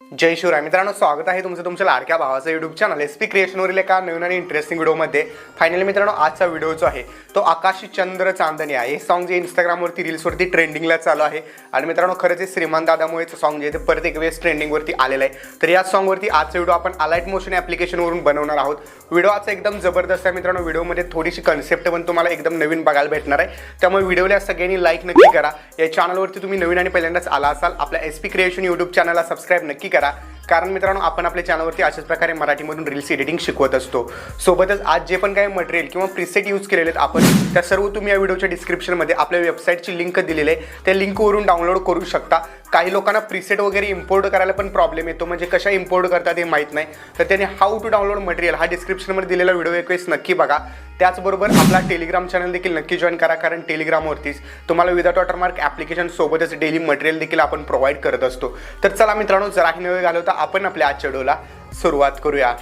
जय शिवराय. मित्रांनो स्वागत आहे तुमचं तुमच्या लाडक्या भावाचं युट्यूब चॅनल एस पी क्रिएशनवरील एका नवीन आणि इंटरेस्टिंग व्हिडिओमध्ये फायनली मित्रांनो आजचा व्हिडिओ जो आहे तो आकाशी चंद्र चांदणी आहे. हे सॉंग जे इंस्टाग्रामवरती रील्सवरती ट्रेंडिंगला चालू आहे. आणि मित्रांनो खरंच हे श्रीमान दादामुळेच सॉंग जे आहे ते परत एक वेळेस ट्रेंडिंगवरती आलेलं आहे. तर या सॉंगवरती आजचा व्हिडिओ आपण अलाइट मोशन ॲप्लिकेशनवरून बनवणार आहोत. व्हिडिओ आजचा एकदम जबरदस्त आहे मित्रांनो. व्हिडिओमध्ये थोडीशी कन्सेप्ट पण तुम्हाला एकदम नवीन बघायला भेटणार आहे. त्यामुळे व्हिडिओला सगळ्यांनी लाईक नक्की करा. या चॅनलवरती तुम्ही नवीन आणि पहिल्यांदाच आला असाल आपल्या एस पी क्रिएशन यूट्यूब चॅनलला सबस्क्राईब नक्की करा. कारण मित्रांनो आपण आपल्या चॅनलवरती अशाच प्रकारे मराठीमधून रील्स एडिटिंग शिकवत असतो. सोबतच आज जे पण काही मटेरियल किंवा प्रिसेट यूज केलेले आहेत आपण त्या सर्व तुम्ही या व्हिडिओच्या डिस्क्रिप्शनमध्ये आपल्या वेबसाईटची लिंक दिलेली आहे. त्या लिंकवरून डाउनलोड करू शकता. काही लोकांना प्रिसेट वगैरे इम्पोर्ट करायला पण प्रॉब्लेम येतो. म्हणजे कशा इम्पोर्ट करतात हे माहीत नाही. तर त्याने हाऊ टू डाउनलोड मटेरियल हा डिस्क्रिप्शनमध्ये दिलेला व्हिडिओ एक वेळेस नक्की बघा. त्याचबरोबर आपला टेलिग्राम चॅनल देखील नक्की जॉईन करा कारण टेलिग्रामवरतीच तुम्हाला विदाउट वॉटरमार्क ॲप्लिकेशन सोबतच डेली मटेरियल देखील आपण प्रोव्हाइड करत असतो. तर चला मित्रांनो जराही नवे घालवता आपण आपल्या आजच्या व्हिडिओला सुरुवात करूया.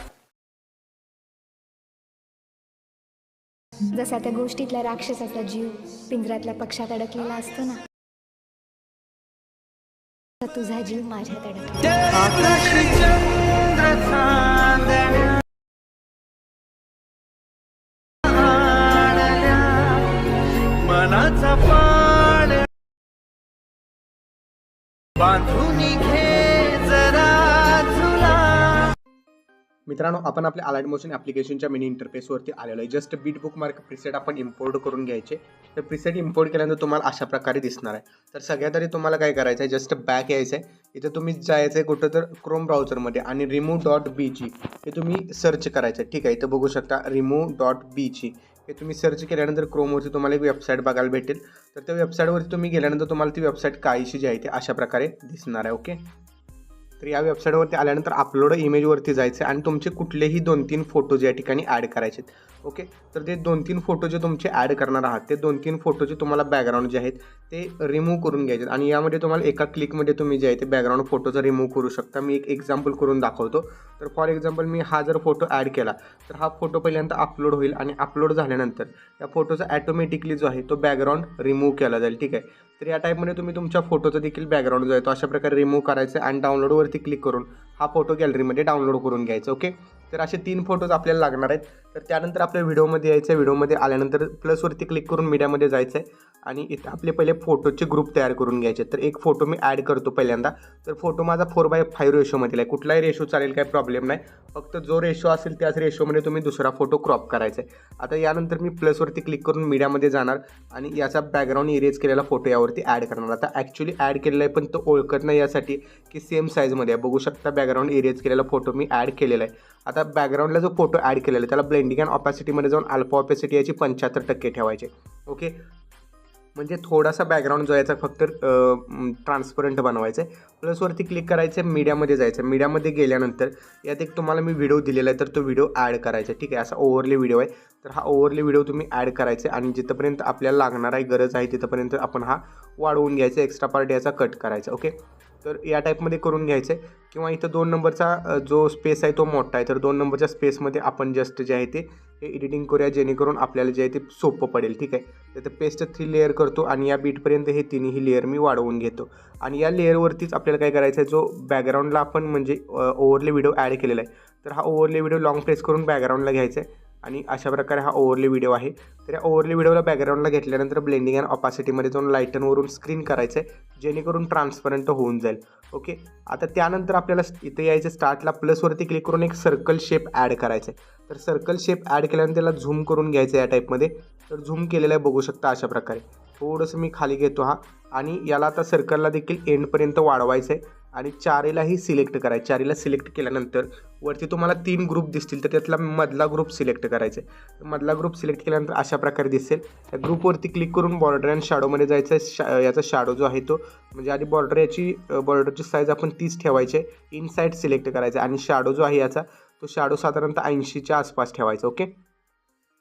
जसा त्या गोष्टीतल्या राक्षसाचा जीव पिंजऱ्यातल्या पक्षात अडकलेला असतो ना तसा तुझा जीव माझ्यात अडकला मनाचा बांधून घे. मित्रांनो आपण आपल्या अलाइट मोशन ॲप्लिकेशनच्या मिनी इंटरफेसवरती आलेलो आहे. Just beat bookmark preset आपण इम्पोर्ट करून घ्यायचे. तर प्रिसेट इम्पोर्ट केल्यानंतर तुम्हाला अशा प्रकारे दिसणार आहे. तर सगळ्यात आधी तुम्हाला काय करायचं आहे? जस्ट बॅक यायचं आहे इथं तुम्ही जायचं आहे कुठं तर क्रोम ब्राउझरमध्ये आणि रिमूव्ह डॉट बी जी हे तुम्ही सर्च करायचं आहे. ठीक आहे? इथं बघू शकता रिमूव्ह डॉट बी जी हे तुम्ही सर्च केल्यानंतर क्रोमवरती तुम्हाला एक वेबसाईट बघायला भेटेल. तर त्या वेबसाईटवरती तुम्ही गेल्यानंतर तुम्हाला ती वेबसाईट काहीशी जी आहे ती अशा प्रकारे दिसणार आहे. ओके तर या वेबसाईटवरती आल्यानंतर अपलोड इमेजवरती जायचं आणि तुमचे कुठलेही दोन तीन फोटोज या ठिकाणी ॲड करायचे आहेत ओके? तर ते दोन तीन फोटो जे तुमचे ॲड करणार आहात ते दोन तीन फोटोचे तुम्हाला बॅकग्राऊंड जे आहेत ते रिमूव्ह करून घ्यायचे. आहेत. आणि यामध्ये तुम्हाला एका क्लिकमध्ये तुम्ही जे आहे ते बॅकग्राऊंड फोटोचं रिमूव्ह करू शकता. मी एक एक्झाम्पल करून दाखवतो. तर फॉर एक्झाम्पल मी हा जर फोटो ॲड केला तर हा फोटो पहिल्यांदा अपलोड होईल आणि अपलोड झाल्यानंतर या फोटोचा ॲटोमॅटिकली जो आहे तो बॅकग्राऊंड रिमूव्ह केला जाईल. ठीक आहे? तर या टाईपमध्ये तुम्ही तुमच्या फोटोचा देखील बॅकग्राऊंड जो आहे तो अशा प्रकारे रिमूव्ह करायचं आणि डाउनलोडवरती क्लिक करून हा फोटो गॅलरीमध्ये डाउनलोड करून घ्यायचा. ओके? तर असे तीन फोटोज आपल्याला लागणार आहेत. तर त्यानंतर आपल्या व्हिडिओमध्ये यायचं आहे व्हिडिओमध्ये आल्यानंतर प्लसवरती क्लिक करून मीडियामध्ये जायचं आहे आणि इथं आपले पहिले फोटोचे ग्रुप तयार करून घ्यायचे. तर एक फोटो मी ॲड करतो पहिल्यांदा. तर फोटो माझा फोर बाय फाईव्ह रेशोमधील आहे. कुठलाही रेशो चालेल काही प्रॉब्लेम नाही. फक्त जो रेशो असेल त्याच रेशोमध्ये तुम्ही दुसरा फोटो क्रॉप करायचा आहे. आता यानंतर मी प्लसवरती क्लिक करून मीडियामध्ये जाणार आणि याचा बॅकग्राऊंड इरेज केलेला फोटो यावरती ॲड करणार. आता ॲक्च्युली ॲड केलेला आहे पण तो ओळखत नाही यासाठी की सेम साईजमध्ये आहे. बघू शकता बॅकग्राऊंड इरेज केलेला फोटो मी ॲड केलेला आहे. आता बॅकग्राऊंडला जो फोटो ॲड केलेला आहे त्याला ब्लेंडिंग अँड ऑपॅसिटीमध्ये जाऊन अल्फा ऑपॅसिटी याची पंच्याहत्तर टक्के ठेवायचे. ओके म्हणजे थोडासा बॅकग्राऊंड जो याचा फक्त ट्रान्सपरंट बनवायचं आहे प्लसवरती क्लिक करायचं आहे मीडियामध्ये जायचं आहे मीडियामध्ये गेल्यानंतर यात एक तुम्हाला मी व्हिडिओ दिलेला आहे तर तो व्हिडिओ ॲड करायचा आहे. ठीक आहे असा ओव्हरले व्हिडिओ आहे. तर हा ओव्हरले व्हिडिओ तुम्ही ॲड करायचा आहे आणि जिथंपर्यंत आपल्याला लागणार आहे गरज आहे तिथंपर्यंत आपण हा वाढवून घ्यायचा एक्स्ट्रा पार्ट याचा कट करायचा ओके तर या टाईपमध्ये करून घ्यायचं. आहे किंवा इथं दोन नंबरचा जो स्पेस आहे तो मोठा आहे. तर दोन नंबरच्या स्पेसमध्ये आपण जस्ट जे आहे ते हे एडिटिंग करूया जेणेकरून आपल्याला जे आहे ते सोपं पडेल. ठीक आहे? तर पेस्ट थ्री लेअर करतो आणि या बीटपर्यंत हे तिन्ही लेअर मी वाढवून घेतो. आणि या लेअरवरतीच आपल्याला काय करायचं आहे जो बॅकग्राऊंडला आपण म्हणजे ओव्हरले व्हिडिओ ॲड केलेला आहे. तर हा ओव्हरले व्हिडिओ लॉंग प्रेस करून बॅकग्राऊंडला घ्यायचा आहे आणि अशा प्रकारे हा ओव्हरले व्हिडिओ आहे. तर या ओव्हरले व्हिडिओला बॅकग्राऊंडला घेतल्यानंतर ब्लेंडिंग अँड ऑपॅसिटीमध्ये जाऊन लाईटनवरून स्क्रीन करायचं आहे जेणेकरून ट्रान्सपरंट होऊन जाईल. ओके आता त्यानंतर आपल्याला इथे यायचं स्टार्टला प्लसवरती क्लिक करून एक सर्कल शेप ॲड करायचं आहे तर सर्कल शेप ॲड केल्यानंतर त्याला झूम करून घ्यायचं आहे या टाईपमध्ये तर झूम केलेलं आहे बघू शकता अशा प्रकारे. थोडंसं मी खाली घेतो हा. आणि याला आता सर्कलला देखील एंडपर्यंत वाढवायचं आहे आणि चारीलाही सिलेक्ट करायचं. चारीला सिलेक्ट केल्यानंतर वरती तुम्हाला तीन ग्रुप दिसतील तर त्यातला मधला ग्रुप सिलेक्ट करायचा आहे मधला ग्रुप सिलेक्ट केल्यानंतर अशा प्रकारे दिसेल. त्या ग्रुपवरती क्लिक करून बॉर्डर अँड शॅडोमध्ये जायचं आहे. शा याचा शॅडो जो आहे तो म्हणजे आधी बॉर्डर याची बॉर्डरची साईज आपण तीच ठेवायची आहे. इनसाईड सिलेक्ट करायचा आणि शॅडो जो आहे याचा तो शॅडो साधारणतः ऐंशीच्या आसपास ठेवायचा ओके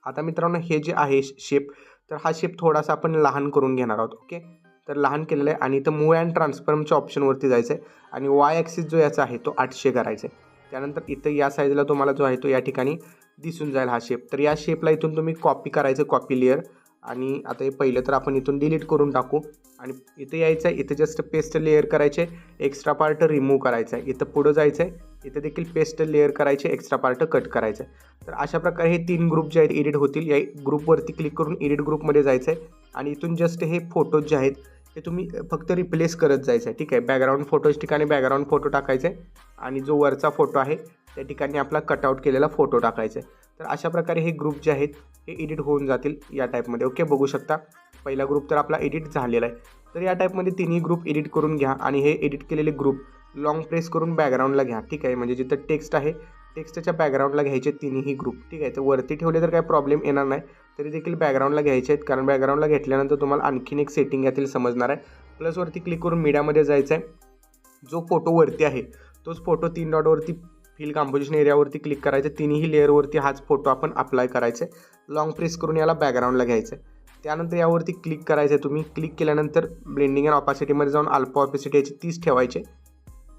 आता मित्रांनो हे जे आहे शेप तर हा शेप थोडासा आपण लहान करून घेणार आहोत ओके तर लहान केलेलं आहे. आणि इथं मूव अँड ट्रान्सफॉर्मच्या ऑप्शनवरती जायचं आहे आणि वाय ॲक्सिस जो याचा आहे तो आठशे करायचा आहे त्यानंतर इथं या साईजला तुम्हाला जो आहे तो या ठिकाणी दिसून जाईल हा शेप तर या शेपला इथून तुम्ही कॉपी करायचं कॉपी लेअर आणि आता हे पहिलं तर आपण इथून डिलीट करून टाकू. आणि इथे यायचं आहे इथे जस्ट पेस्ट लेअर करायचे. एक्स्ट्रा पार्ट रिमूव्ह करायचा आहे इथं पुढं जायचं आहे इथे देखील पेस्ट लेअर करायचे एक्स्ट्रा पार्ट कट करायचं आहे तर अशा प्रकारे हे तीन ग्रुप जे आहेत एडिट होतील. या ग्रुपवरती क्लिक करून एडिट ग्रुपमध्ये जायचं आहे आणि इथून जस्ट हे फोटोज जे आहेत ते तुम्ही फक्त रिप्लेस करत जायचं आहे ठीक आहे? बॅकग्राऊंड फोटोज ठिकाणी बॅकग्राऊंड फोटो टाकायचे आहे आणि जो वरचा फोटो आहे त्या ठिकाणी आपला कटआउट केलेला फोटो टाकायचा. आहे तर अशा प्रकारे हे ग्रुप जे आहेत हे एडिट होऊन जातील या टाईपमध्ये ओके बघू शकता पहिला ग्रुप तर आपला एडिट झालेला आहे. तर या टाईपमध्ये तिन्ही ग्रुप एडिट करून घ्या आणि हे एडिट केलेले ग्रुप लॉंग प्रेस करून बॅकग्राऊंडला घ्या ठीक आहे? म्हणजे जिथं टेक्स्ट आहे टेक्स्टच्या बॅकग्राऊंडला घ्यायचे तिन्ही ग्रुप ठीक आहे? तर वरती ठेवले तर काही प्रॉब्लेम येणार नाही. तरी देखील बॅकग्राऊंडला घ्यायचे आहेत. कारण बॅकग्राऊंडला घेतल्यानंतर तुम्हाला आणखीन एक सेटिंग यातील समजणार आहे. प्लसवरती क्लिक करून मीडियामध्ये जायचं आहे जो फोटो वरती आहे तोच फोटो तीन डॉटवरती फिल कॉम्पोजिशन एरियावरती क्लिक करायचं. तिन्ही लेअरवरती हाच फोटो आपण अप्लाय करायचे. लॉंग प्रेस करून याला बॅकग्राऊंडला घ्यायचं आहे त्यानंतर यावरती क्लिक करायचं आहे तुम्ही. क्लिक केल्यानंतर ब्लेंडिंग अँड ऑपॅसिटीमध्ये जाऊन अल्फा ऑपॅसिटी याची तीस ठेवायचे.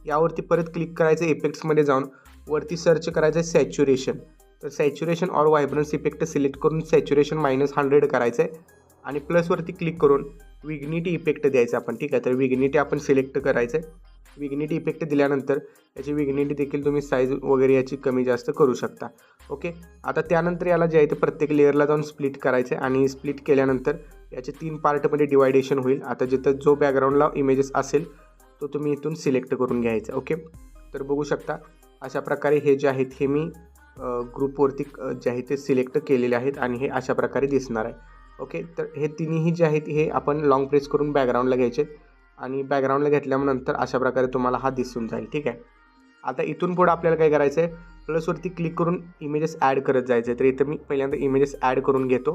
यावरती परत क्लिक करायचं इफेक्ट्समध्ये जाऊन. वरती सर्च करायचं आहे सॅच्युरेशन तर saturation or vibrance effect select करून सॅच्युरेशन मायनस हंड्रेड करायचं आहे आणि प्लसवरती क्लिक करून विग्निटी इफेक्ट द्यायचा आपण ठीक आहे? तर विग्निटी आपण सिलेक्ट करायचं आहे विग्निटी इफेक्ट दिल्यानंतर याची विग्निटी देखील तुम्ही साईज वगैरे याची कमी जास्त करू शकता. ओके आता त्यानंतर याला जे आहे ते प्रत्येक लेअरला जाऊन स्प्लिट करायचं आहे आणि स्प्लिट केल्यानंतर याचे तीन पार्टमध्ये डिवायडेशन होईल. आता जिथं जो बॅकग्राऊंडला इमेजेस असेल तो तुम्ही इथून सिलेक्ट करून घ्यायचा. ओके तर बघू शकता अशा प्रकारे हे जे आहेत हे मी ग्रुपवरती जे आहे ते सिलेक्ट केलेले आहेत आणि हे अशा प्रकारे दिसणार आहे. ओके? तर हे तिन्ही जे आहेत हे आपण लॉंग प्रेस करून बॅकग्राऊंडला घ्यायचे आणि बॅकग्राऊंडला घेतल्यानंतर अशा प्रकारे तुम्हाला हा दिसून जाईल. ठीक आहे? आता इथून पुढं आपल्याला काय करायचं आहे प्लसवरती क्लिक करून इमेजेस ॲड करत जायचं आहे तर इथं मी पहिल्यांदा इमेजेस ॲड करून घेतो.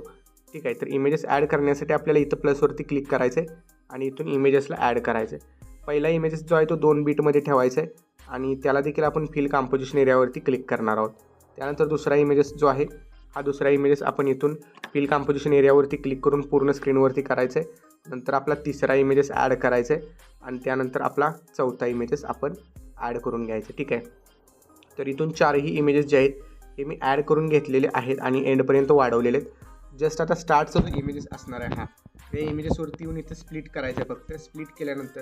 ठीक आहे? तर इमेजेस ॲड करण्यासाठी आपल्याला इथं प्लसवरती क्लिक करायचं आहे आणि इथून इमेजेसला ॲड करायचं आहे पहिला इमेजेस जो आहे तो दोन बीटमध्ये ठेवायचा आहे आणि त्याला देखील आपण फिल कॉम्पोजिशन एरियावरती क्लिक करणार आहोत. त्यानंतर दुसरा इमेजेस जो आहे हा दुसरा इमेजेस आपण इथून फिल कॉम्पोजिशन एरियावरती क्लिक करून पूर्ण स्क्रीनवरती करायचं आहे. नंतर आपला तिसरा इमेजेस ॲड करायचा आहे आणि त्यानंतर आपला चौथा इमेजेस आपण ॲड करून घ्यायचं ठीक आहे? तर इथून चारही इमेजेस जे आहेत हे मी ॲड करून घेतलेले आहेत आणि एंडपर्यंत वाढवलेले आहेत. जस्ट आता स्टार्टचा जो इमेजेस असणार आहे हा. त्या इमेजेसवरती येऊन इथं स्प्लिट करायचं आहे फक्त. स्प्लिट केल्यानंतर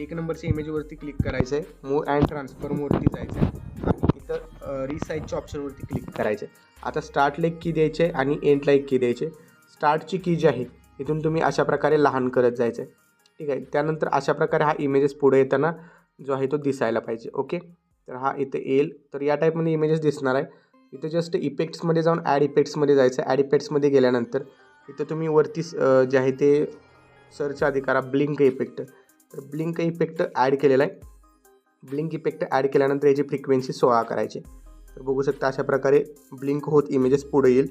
एक नंबरच्या इमेजवरती क्लिक करायचं आहे. मूव अँड ट्रान्सफॉर्मवरती जायचं आहे. तर रिसाईजच्या ऑप्शनवरती क्लिक करायचे. आता स्टार्टला एक की द्यायचे आहे आणि एंडला एक की द्यायचे. स्टार्टची की जी आहे इथून तुम्ही अशा प्रकारे लहान करत जायचं आहे ठीक आहे? त्यानंतर अशा प्रकारे हा इमेजेस पुढे येताना जो आहे तो दिसायला पाहिजे. ओके तर हा इथे येईल. तर या टाईपमध्ये इमेजेस दिसणार आहे. इथं जस्ट इफेक्ट्समध्ये जाऊन ॲड इफेक्ट्समध्ये जायचं. ॲड इफेक्ट्समध्ये गेल्यानंतर इथं तुम्ही वरती जे आहे ते सर्च अधिकारा ब्लिंक इफेक्ट तर ब्लिंक इफेक्ट ॲड केलेला आहे. ब्लिंक इफेक्ट ॲड केल्यानंतर याची फ्रिक्वेन्सी सोळा करायची. तर बघू शकता अशा प्रकारे ब्लिंक होत इमेजेस पुढे येईल.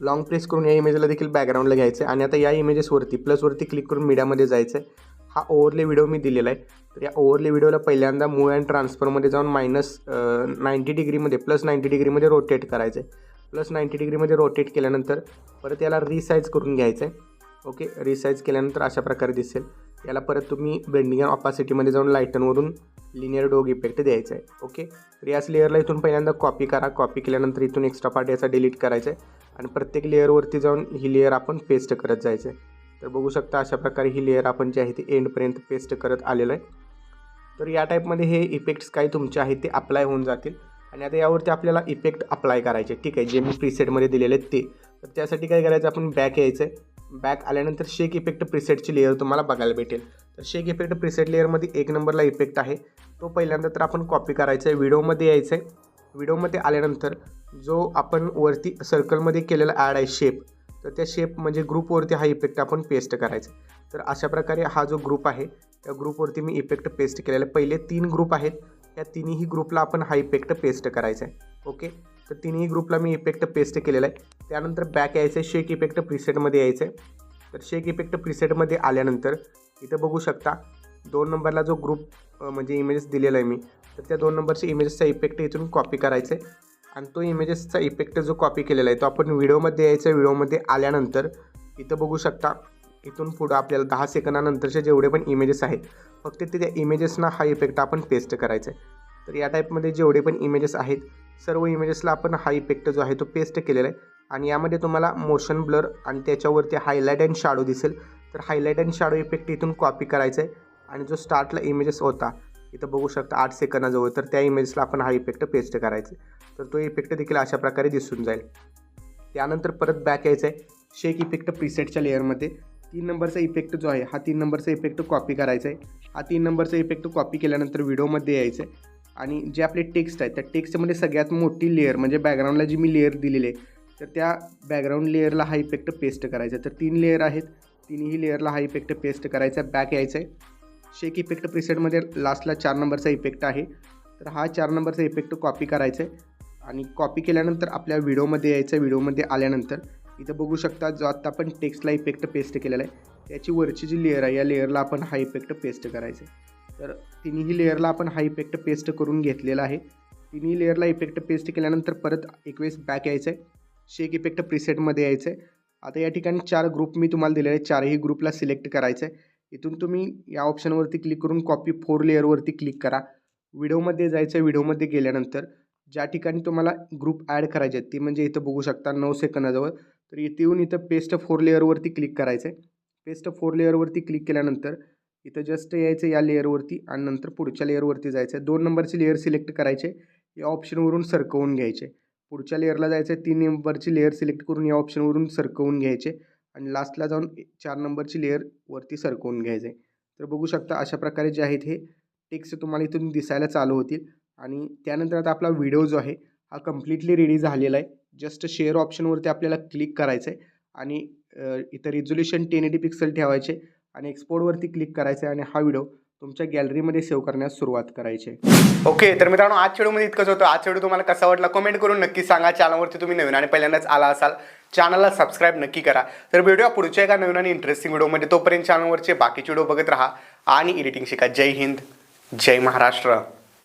लॉंग प्रेस करून या इमेजला देखील बॅकग्राऊंडला घ्यायचं आहे आणि आता या इमेजेसवरती प्लसवरती क्लिक करून मीडियामध्ये जायचं आहे हा ओव्हरले व्हिडिओ मी दिलेला आहे. तर या ओव्हरले व्हिडिओला पहिल्यांदा मूळ अँड ट्रान्सफरमध्ये जाऊन मायनस नाईंटी डिग्रीमध्ये प्लस नाईंटी डिग्रीमध्ये रोटेट करायचं आहे प्लस नाईंटी डिग्रीमध्ये रोटेट केल्यानंतर परत याला रिसाईज करून घ्यायचं आहे ओके रिसाईज केल्यानंतर अशा प्रकारे दिसेल. याला परत तुम्ही बेंडिंग अँड ऑपासिटीमध्ये जाऊन लायटनवरून लिनियर डोग इफेक्ट द्यायचा आहे. ओके तर याच लेअरला इथून पहिल्यांदा कॉपी करा. कॉपी केल्यानंतर इथून एक्स्ट्रा पार्ट याचा डिलीट करायचा आहे. आणि प्रत्येक लेअरवरती जाऊन ही लेअर आपण पेस्ट करत जायचं आहे. तर बघू शकता अशा प्रकारे ही लेअर आपण जे आहे ते एंडपर्यंत पेस्ट करत आलेलं आहे. तर या टाईपमध्ये हे इफेक्ट्स काही तुमचे आहेत ते अप्लाय होऊन जातील. आणि आता यावरती आपल्याला इफेक्ट अप्लाय करायचे ठीक आहे? जे मी प्रीसेटमध्ये दिलेले आहेत ते. तर त्यासाठी काय करायचं? आपण बॅक यायचं आहे. बॅक आल्यानंतर शेक इफेक्ट प्रिसेटची लेअर तुम्हाला बघायला भेटेल. तर शेक इफेक्ट प्रिसेट लेअरमध्ये एक नंबरला इफेक्ट आहे. तो पहिल्यांदा तर आपण कॉपी करायचा आहे व्हिडिओमध्ये यायचं आहे व्हिडिओमध्ये आल्यानंतर जो आपण वरती सर्कलमध्ये केलेला ॲड आहे शेप तर त्या शेप म्हणजे ग्रुपवरती हा इफेक्ट आपण पेस्ट करायचा तर अशा प्रकारे हा जो ग्रुप आहे त्या ग्रुपवरती मी इफेक्ट पेस्ट केलेला. आहे पहिले तीन ग्रुप आहेत. या तिन्ही ग्रुपला आपण हा इफेक्ट पेस्ट करायचा आहे ओके तर तिन्ही ग्रुपला मी इफेक्ट पेस्ट केलेला आहे. त्यानंतर बॅक यायचं आहे शेक इफेक्ट प्रिसेटमध्ये यायचं आहे तर शेक इफेक्ट प्रिसेटमध्ये आल्यानंतर इथं बघू शकता दोन नंबरला जो ग्रुप म्हणजे इमेजेस दिलेला आहे मी तर त्या दोन नंबरच्या इमेजेसचा इफेक्ट इथून कॉपी करायचा आहे आणि तो इमेजेसचा इफेक्ट जो कॉपी केलेला आहे तो आपण व्हिडिओमध्ये यायचा व्हिडिओमध्ये आल्यानंतर इथं बघू शकता इथून पुढं आपल्याला दहा सेकंदानंतरचे जेवढे पण इमेजेस आहेत फक्त ते त्या इमेजेसना हा इफेक्ट आपण पेस्ट करायचा आहे तर या टाईपमध्ये जेवढे पण इमेजेस आहेत सर्व इमेजेसला आपण हा इफेक्ट जो आहे तो पेस्ट केलेला आहे. आणि यामध्ये तुम्हाला मोशन ब्लर आणि त्याच्यावरती हायलाईट अँड शाडो दिसेल. तर हायलाईट अँड शाडो इफेक्ट इथून कॉपी करायचा आहे आणि जो स्टार्टला इमेजेस होता इथं बघू शकता आठ सेकंदाजवळ तर त्या इमेजला आपण हा इफेक्ट पेस्ट करायचा आहे तर तो इफेक्ट देखील अशा प्रकारे दिसून जाईल. त्यानंतर परत बॅक यायचं आहे शेक इफेक्ट प्रिसेटच्या लेअरमध्ये तीन नंबरचा इफेक्ट जो आहे हा तीन नंबरचा इफेक्ट कॉपी करायचा आहे हा तीन नंबरचा इफेक्ट कॉपी केल्यानंतर व्हिडिओमध्ये यायचं आहे आणि जे आपले टेक्स्ट आहे त्या टेक्स्टमध्ये सगळ्यात मोठी लेअर म्हणजे बॅकग्राऊंडला जी मी लेअर दिलेली आहे तर त्या बॅकग्राऊंड लेअरला हा इफेक्ट पेस्ट करायचा आहे. तर तीन लेअर आहेत. तिन्ही लेअरला हा इफेक्ट पेस्ट करायचा आहे बॅक यायचं आहे. शेक इफेक्ट प्रिसेटमध्ये लास्टला चार नंबरचा इफेक्ट आहे. तर हा चार नंबरचा इफेक्ट कॉपी करायचा आहे. आणि कॉपी केल्यानंतर आपल्या व्हिडिओमध्ये यायचं व्हिडिओमध्ये आल्यानंतर. इथं बघू शकता जो आत्ता आपण टेक्स्टला इफेक्ट पेस्ट केलेला आहे त्याची वरची जी लेअर आहे या लेअरला आपण हा इफेक्ट पेस्ट करायचा आहे. तर तिन्ही लेअरला आपण हा इफेक्ट पेस्ट करून घेतलेला आहे. तिन्ही लेअरला इफेक्ट पेस्ट केल्यानंतर परत एक वेळेस बॅक यायचं आहे शेक इफेक्ट प्रिसेटमध्ये यायचं आहे आता या ठिकाणी चार ग्रुप मी तुम्हाला दिलेले आहे चारही ग्रुपला सिलेक्ट करायचं आहे इथून तुम्ही या ऑप्शनवरती क्लिक करून कॉपी फोर लेअरवरती क्लिक करा. व्हिडिओमध्ये जायचं आहे व्हिडिओमध्ये गेल्यानंतर ज्या ठिकाणी तुम्हाला ग्रुप ॲड करायचे आहेत ती म्हणजे इथं बघू शकता नऊ सेकंदाजवळ. तर इथे येऊन इथं पेस्ट फोर लेअरवरती क्लिक करायचं आहे पेस्ट फोर लेअरवरती क्लिक केल्यानंतर इथं जस्ट यायचं या लेअरवरती आणि नंतर पुढच्या लेअरवरती जायचं. आहे दोन नंबरची लेअर सिलेक्ट करायचे. या ऑप्शनवरून सरकवून घ्यायचे. पुढच्या लेअरला जायचं आहे तीन नंबरची लेअर सिलेक्ट करून या ऑप्शनवरून सरकवून घ्यायचे. आणि लास्टला जाऊन चार नंबरची लेअरवरती सरकवून घ्यायचे. तर बघू शकता अशा प्रकारे जे आहेत हे टेक्स्ट तुम्हाला इथून दिसायला चालू होतील. आणि त्यानंतर आता आपला व्हिडिओ जो आहे हा कम्प्लिटली रेडी झालेला आहे. जस्ट शेअर ऑप्शनवरती आपल्याला क्लिक करायचं आहे आणि इथं रिझोल्युशन टेन एटी पिक्सल ठेवायचे. आणि एक्सपोर्टवरती क्लिक करायचं आहे आणि हा व्हिडिओ तुमच्या गॅलरीमध्ये सेव्ह करण्यास सुरुवात करायची ओके तर मित्रांनो आज व्हिडिओमध्ये इतकंच होतं. आज व्हिडिओ तुम्हाला कसा वाटला कमेंट करून नक्की सांगा. चॅनलवरती तुम्ही नवीन आणि पहिल्यांदाच आला असाल चॅनलला सबस्क्राईब नक्की करा. तर व्हिडिओ पुढच्या एका नवीन आणि इंटरेस्टिंग व्हिडिओमध्ये तोपर्यंत चॅनलवरचे बाकीचे व्हिडिओ बघत राहा आणि एडिटिंग शिका. जय हिंद जय महाराष्ट्र.